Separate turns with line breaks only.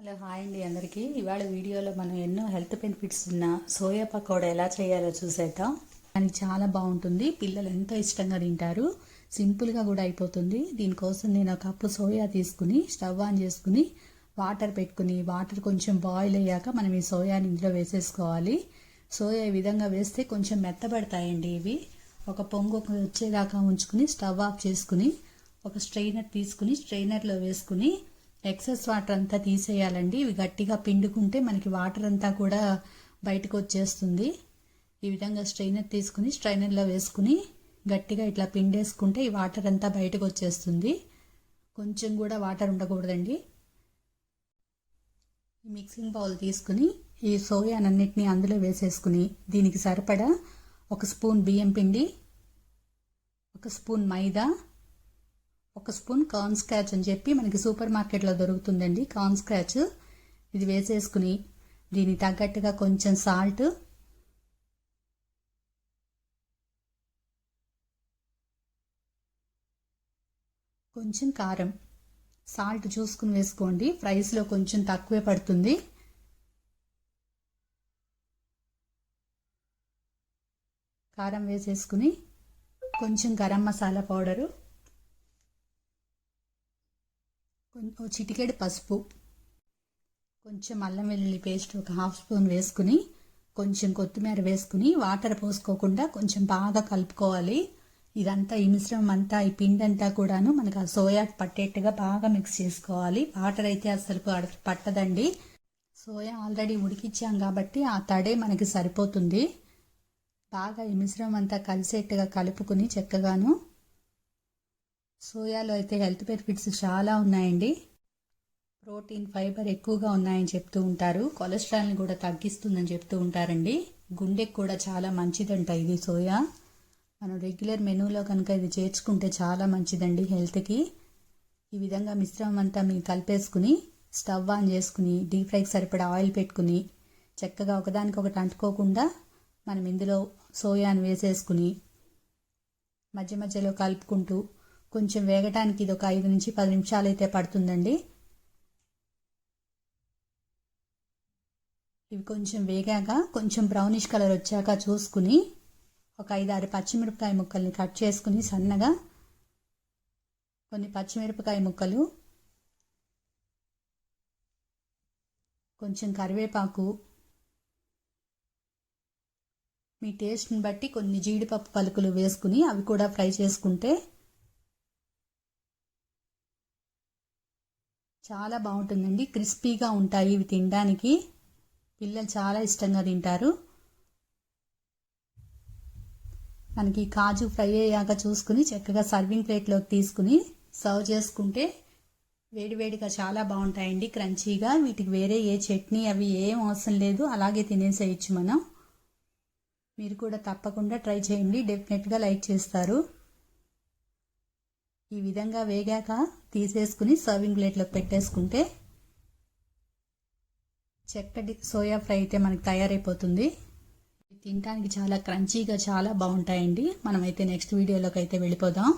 Hello hi అండి అందరికీ. ఇవాళ వీడియోలో మనం ఎన్నో హెల్త్ బెనిఫిట్స్ ఉన్న సోయా పకోడా ఎలా చేయాలో చూసేద్దాం. దానికి చాలా బాగుంటుంది. పిల్లలు ఎంతో ఇష్టంగా తింటారు. సింపుల్గా కూడా అయిపోతుంది. దీనికోసం నేను ఒక కప్పు సోయా తీసుకుని స్టవ్ ఆన్ చేసుకుని వాటర్ పెట్టుకుని వాటర్ కొంచెం బాయిల్ అయ్యాక మనం ఈ సోయాని ఇందులో వేసేసుకోవాలి. సోయా ఈ విధంగా వేస్తే కొంచెం మెత్తబడతాయండి ఇవి. ఒక పొంగు వచ్చేదాకా ఉంచుకుని స్టవ్ ఆఫ్ చేసుకుని ఒక స్ట్రైనర్ తీసుకుని స్ట్రైనర్లో వేసుకుని ఎక్సెస్ వాటర్ అంతా తీసేయాలండి. ఇవి గట్టిగా పిండుకుంటే మనకి వాటర్ అంతా కూడా బయటకు వచ్చేస్తుంది. ఈ విధంగా స్ట్రైనర్ తీసుకుని స్ట్రైనర్లో వేసుకుని గట్టిగా ఇట్లా పిండేసుకుంటే ఈ వాటర్ అంతా బయటకు వచ్చేస్తుంది. కొంచెం కూడా వాటర్ ఉండకూడదండి. మిక్సింగ్ బౌల్ తీసుకుని ఈ సోయానన్నిటిని అందులో వేసేసుకుని దీనికి సరిపడా ఒక స్పూన్ బియ్యం పిండి ఒక స్పూన్ మైదా ఒక స్పూన్ కార్న్ స్క్రాచ్ అని చెప్పి మనకి సూపర్ మార్కెట్లో దొరుకుతుందండి కార్న్ స్క్రాచ్. ఇది వేసేసుకుని దీనికి తగ్గట్టుగా కొంచెం సాల్ట్. కొంచెం కారం. సాల్ట్ చూసుకుని వేసుకోండి. ఫ్రైస్లో కొంచెం తక్కువే పడుతుంది. కారం వేసేసుకుని కొంచెం గరం మసాలా పౌడరు. ఓ చిటికెడు పసుపు కొంచెం అల్లం వెల్లుల్లి పేస్ట్ ఒక హాఫ్ స్పూన్ వేసుకుని కొంచెం కొత్తిమీర వేసుకుని వాటర్ పోసుకోకుండా కొంచెం బాగా కలుపుకోవాలి. ఇదంతా ఈ మిశ్రమం అంతా ఈ పిండి అంతా కూడాను మనకు ఆ సోయా పట్టేట్టుగా బాగా మిక్స్ చేసుకోవాలి. వాటర్ అయితే అసలు పట్టదండి. సోయా ఆల్రెడీ ఉడికిచ్చాం కాబట్టి ఆ తడే మనకి సరిపోతుంది. బాగా ఈ మిశ్రమం అంతా కలిసేట్టుగా కలుపుకుని చక్కగాను సోయాలో అయితే హెల్త్ బెనిఫిట్స్ చాలా ఉన్నాయండి. ప్రోటీన్ ఫైబర్ ఎక్కువగా ఉన్నాయని చెప్తూ ఉంటారు. కొలెస్ట్రాల్ని కూడా తగ్గిస్తుందని చెప్తూ ఉంటారండి. గుండెకి కూడా చాలా మంచిదంట ఇది సోయా. మనం రెగ్యులర్ మెనూలో కనుక ఇది చేర్చుకుంటే చాలా మంచిదండి హెల్త్కి. ఈ విధంగా మిశ్రమం అంతా మీరు కలిపేసుకుని స్టవ్ ఆన్ చేసుకుని డీప్ ఫ్రైకి సరిపడా ఆయిల్ పెట్టుకుని చక్కగా ఒకదానికొకటి అంటుకోకుండా మనం ఇందులో సోయాను వేసేసుకుని మధ్య మధ్యలో కలుపుకుంటూ కొంచెం వేగటానికి ఇది ఒక ఐదు నుంచి పది నిమిషాలు అయితే పడుతుందండి. ఇవి కొంచెం వేగాక కొంచెం బ్రౌనిష్ కలర్ వచ్చాక చూసుకుని ఒక ఐదు ఆరు పచ్చిమిరపకాయ ముక్కల్ని కట్ చేసుకుని సన్నగా కొన్ని పచ్చిమిరపకాయ ముక్కలు కొంచెం కరివేపాకు మీ టేస్ట్ని బట్టి కొన్ని జీడిపప్పు పలుకులు వేసుకుని అవి కూడా ఫ్రై చేసుకుంటే చాలా బాగుంటుందండి. క్రిస్పీగా ఉంటాయి ఇవి తినడానికి. పిల్లలు చాలా ఇష్టంగా తింటారు. మనకి కాజు ఫ్రై అయ్యాక చూసుకుని చక్కగా సర్వింగ్ ప్లేట్లోకి తీసుకుని సర్వ్ చేసుకుంటే వేడివేడిగా చాలా బాగుంటాయండి. క్రంచీగా వీటికి వేరే ఏ చట్నీ అవి ఏం అవసరం లేదు. అలాగే తినేసేయచ్చు మనం. మీరు కూడా తప్పకుండా ట్రై చేయండి. డెఫినెట్గా లైక్ చేస్తారు. ఈ విధంగా వేగాక తీసేసుకుని సర్వింగ్ ప్లేట్లో పెట్టేసుకుంటే చక్కటి సోయా ఫ్రై అయితే మనకు తయారైపోతుంది. తినడానికి చాలా క్రంచీగా చాలా బాగుంటాయండి. మనమైతే నెక్స్ట్ వీడియోలోకి అయితే వెళ్ళిపోదాం.